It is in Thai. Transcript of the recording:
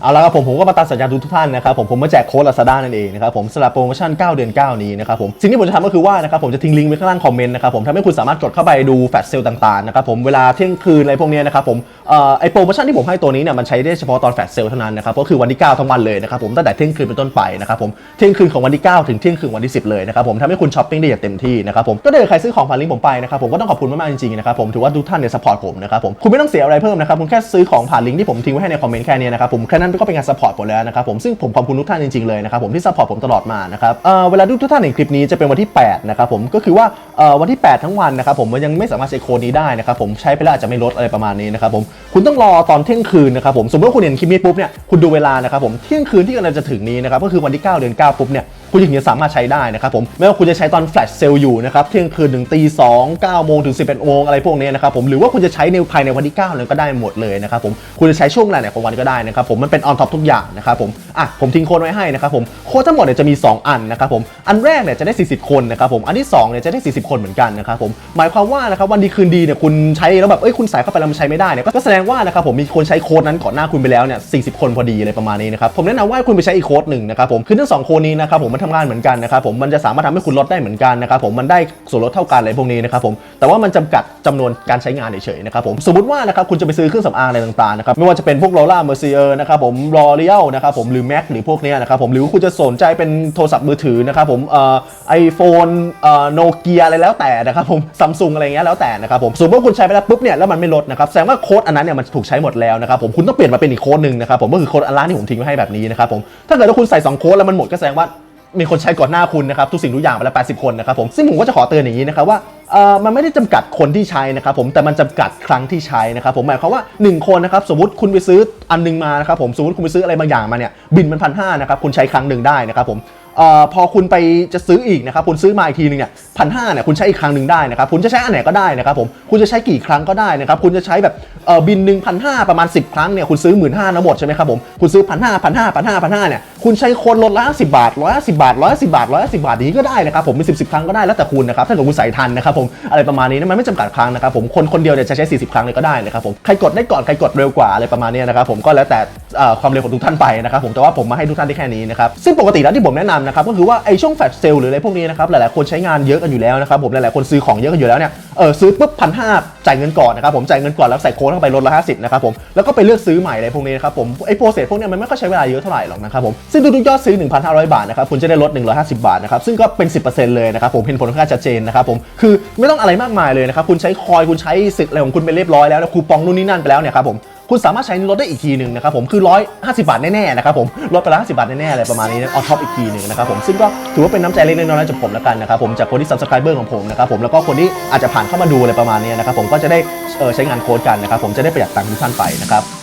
เอาละครับผมผมก็มาตามสัญญาทุกท่านนะครับผมผมมาแจกโค้ดลาซาด้านั่นเองนะครับผมสำหรับโปรโมชั่น 9 เดือน 9 นี้นะครับผมสิ่งที่ผมจะทำก็คือว่านะครับผมจะทิ้งลิงก์ไว้ข้างล่างคอมเมนต์นะครับผมทำให้คุณสามารถกดเข้าไปดูแฟลชเซลต่างๆนะครับผมเวลาเที่ยงคืนอะไรพวกนี้นะครับผมเอ่อไอโปรโมชั่นที่ผมให้ตัวนี้เนี่ยมันใช้ได้เฉพาะตอนแฟลชเซลเท่านั้นนะครับก็คือวันที่ 9 ทั้งวันเลยนะครับผมตั้งแต่เที่ยงคืนเป็นต้นไปนะครับผมเที่ยงคืนของวันที่ 9 ถึงเที่ยงคืนวันที่ 10 เลยนะครับผมทำให้คุณช้อปปิ้งได้อย่างเต็มที่นะครับผมก็ถ้าเกิดใครซื้อของผ่านลิงก์ผมไปนะครับผมก็ต้องขอบคุณมากๆจริงๆนะครับผมถือว่าทุกท่านเนี่ยสปอร์ตผมนะครับผมคุณไม่ต้องเสียอะไรเพิ่มนะครับคุณแค่ซื้อของผ่านลิงก์ที่ผมทิ้งไว้ให้ในคอมเมนต์แค่นี้นะครับผมแค่นั้นก็เป็นการสปอร์ตผมแล้วนะครับผมซึ่งผมขอบคุณทุกท่านจริงๆเลยนะครับผมที่สปอร์ตผมตลอดมานะครับเเวลาดูทุกท่านเห็นคลิปนี้จะเป็นวันที่8นะครับผมก็คือว่าวันที่ 8 ทั้งวันนะครับผมมันยังไม่สามารถใช้โค้ดนี้ได้นะครับผมใช้ไปแล้วอาจจะไม่ลดอะไรประมาณนี้นะครับผมคุณต้องรอตอนเที่ยงคืนนะครับผมสมมติว่าคุณเห็นคลิปนี้ปุ๊บเนี่ยคุณดูเวลานะครับผมเที่ยงคืนที่กำลังจะถึงนี้นะครับก็คือวันที่ 9 เดือน 9 ปุ๊บเนี่ย คุณถึงจะสามารถใช้ได้นะครับผมไม่ว่าคุณจะใช้ตอนแฟลชเซลล์อยู่นะครับเที่ยงคืนถึงตีสองเก้าโมงถึง11โมงอะไรพวกนี้นะครับผมหรือว่าคุณจะใช้ในภายในวันที่9เลยก็ได้หมดเลยนะครับผมคุณจะใช้ช่วงไหนของวันก็ได้นะครับผมมันเป็นออนท็อปทุกอย่างนะครับผมอะผมทิ้งโค้ดไว้ให้นะครับผมโค้ดทั้งหมดเนี่ยจะมี 2 อันนะครับผมอันแรกเนี่ยจะได้ 40 คนนะครับผมอันที่2เนี่ยจะได้ 40 คนเหมือนกันนะครับผมหมายความว่านะครับวันดีคืนดีเนี่ยคุณใช้แล้วแบบเอ้ยคุณใส่เข้าไปแล้วมันใช้ไม่ได้เนี่ยก็แสดงว่านะครับผมมีคนใช้โค้ดนั้นก่อนหน้าคุณไปแล้วเนี่ย40 คนพอดีอะไรประมาณนี้นะครับผมแนะนำว่าคุณไปใช้อีกโค้ดหนึ่งนะครับผมคือทั้งสองโค้ดนี้นะครับผมมันทำงานเหมือนกันนะครับผมมันจะสามารถทำให้คุณลดได้เหมือนกันนะครับผมมันได้ส่วนลดเท่ากันอะไรพวกนี้นะครับผมแต่ว่ามันจำกัดจำนวนการใช้งานเฉยๆนะครับผมสมมติว่านะครับคุณจะไปซื้อเครื่องสำอางอะไรต่างๆนะครับไม่ว่าจะเป็นพวกโรล่าเมอร์เซียนะครับผมลอเรียลนะครับผมหรือแม็กหรือพวกนี้นะครับผมหรือคุณจะสนใจเป็นโทรศัพท์มือถือนะครับผมเอ่อไอโฟนเอ่อโนเกียอะไรแล้วแต่นะครับผมซัมซุงอะไรเงี้ยแล้วแต่นะครับผมสมมติว่าคุณใช้ไปแล้วปุ๊บเนี่ยแล้วมันไม่ลดนะครับแสดงว่าโค้ดอันนั้นเนี่ยมันถูกใช้หมดแล้วนะครับผมคุณต้องเปลี่ยนมาเป็นอีกโค้ดหนึ่งนะครับผมก็คือโค้ดอันล่างที่ผมทิ้งไว้ให้แบบนี้นะครับผมถ้าเกิดว่าคุณใส่สองโค้ดแล้วมันหมดก็แสดงว่า มีคนใช้ก่อนหน้าคุณนะครับทุกสิ่งทุกอย่างไปแล้ว80 คนนะครับผมซึ่งผมก็จะขอเตือนอย่างนี้นะครับว่าเอ่อมันไม่ได้จำกัดคนที่ใช้นะครับผมแต่มันจำกัดครั้งที่ใช้นะครับผมหมายความว่า 1 คนนะครับสมมติคุณไปซื้ออันหนึงมานะครับผมสมมติคุณไปซื้ออะไรบางอย่างมาเนี่ยบินมันพันห้านะครับคุณใช้ครั้งหนึ่งได้นะครับผม เอ่อพอคุณไปจะซื้ออีกนะครับคุณซื้อมาอีกทีนึงเนี่ยพันห้าเนี่ยคุณใช้อีกครั้งหนึ่งได้นะครับคุณจะใช้อันไหนก็ได้นะครับผมคุณจะใช้กี่ครั้งก็ได้นะครับคุณจะใช้แบบเอ่อบินหนึ่งพันห้าประมาณ 10 ครั้งเนี่ยคุณซื้อหมื่นห้านะหมดใช่ไหมครับผมคุณซื้อพันห้าพันห้าพันห้าพันห้าเนี่ยคุณใช้คนลดละสิบาทร้อยสิบาทร้อยสิบาทร้อยสิบาทนี้ก็ได้นะครับผมมีสิบสิบครั้งก็ได้แล้วแต่คุณนะครับถ้าเกิดคุณใส่ทันนะครับผมอะไรประมาณนี้นะมันไม่จำกัดครั้งนะครับผมคนคนเดียวเนี่ยจะใช้40 ครั้งเลยก็ได้นะครับผมใครกดได้ก่อนใครกดเร็วกว่าอะไรประมาณนี้นะครับผมก็แล้วแต่ความเร็วของทุกท่านไปนะครับผมแต่ว่าผมมาให้ทุกท่านได้แค่นี้นะครับซึ่งปกติแล้วที่ผมแนะนำนะครับก็คือว่าไอ้ช่วงแฟลชเซลหรืออะไรพวกนี้นะครับหลายๆคนใช้งานเยอะกันอยู่แล้วนะครับผมหลายๆคนซื้อของเยอะกันอยู่แล้วเนี่ยเออซื้อปุ๊บพันห้าจ่ายเงินก่อนนะครับผมจ่ายเงินก่อนแล้วใส่โค้ดเข้าไปลดละห้าสิบนะครับผมแล้วก็ไปเลือกซื้อใหม่อะไรพวกนี้นะครับผมไอ้โปรเซสพวกนี้มันไม่ค่อยใช้เวลาเยอะเท่าไหร่หรอกนะครับผมซึ่งทุกๆยอดซื้อ 1,500 บาทนะครับคุณจะได้ลด 150 บาทนะครับซึ่งก็เป็น 10%เลยนะครับผมเห็นผลค่อนข้างชัดเจนนะครับผมคือไม่ต้องอะไรมากมายเลยนะครับคุณใช้คอยคุณใช้สิทธิ์อะไรของคุณไปเรียบร้อยแล้วแล้วคูปองนู่นนี่นั่นไปแล้วเนี่ยครับผม คุณสามารถใช้ลดได้อีกทีหนึ่งนะครับผมคือ 150 บาทแน่ๆนะครับผมลดไปละ50 บาทแน่ๆอะไรประมาณนี้ออท็อปอีกทีหนึ่งนะครับผมซึ่งก็ถือว่าเป็นน้ำใจเล็กๆน้อยๆจากผมแล้วกันนะครับผมจากคนที่ subscriber ของผมนะครับผมแล้วก็คนที่อาจจะผ่านเข้ามาดูอะไรประมาณนี้นะครับผมก็จะได้เออใช้งานโค้ดกันนะครับผมจะได้ประหยัดตังค์ทุกท่านไปนะครับ